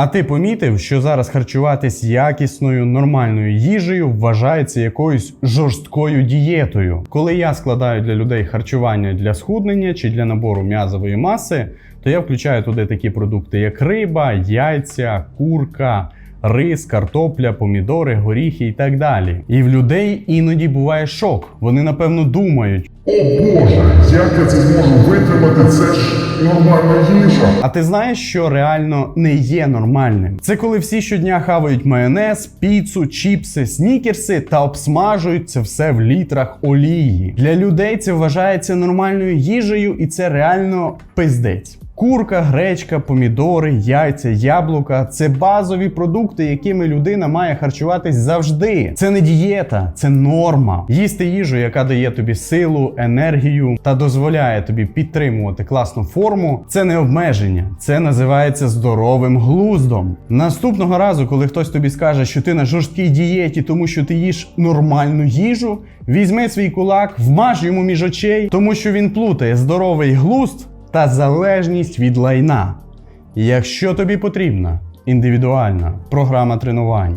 А ти помітив, що зараз харчуватись якісною нормальною їжею вважається якоюсь жорсткою дієтою? Коли я складаю для людей харчування для схуднення чи для набору м'язової маси, то я включаю туди такі продукти, як риба, яйця, курка. Рис, картопля, помідори, горіхи і так далі. І в людей іноді буває шок. Вони напевно думають: О Боже, як я це зможу витримати? Це ж нормальна їжа. А ти знаєш, що реально не є нормальним? Це коли всі щодня хавають майонез, піцу, чіпси, снікерси та обсмажують це все в літрах олії. Для людей це вважається нормальною їжею, і це реально пиздець. Курка, гречка, помідори, яйця, яблука це базові продукти, якими людина має харчуватись завжди. Це не дієта, це норма. Їсти їжу, яка дає тобі силу, енергію та дозволяє тобі підтримувати класну форму. Це не обмеження, це називається здоровим глуздом. Наступного разу, коли хтось тобі скаже, що ти на жорсткій дієті, тому що ти їш нормальну їжу, візьми свій кулак, вмаж йому між очей, тому що він плутає здоровий глузд та залежність від лайна. Якщо тобі потрібна індивідуальна програма тренувань,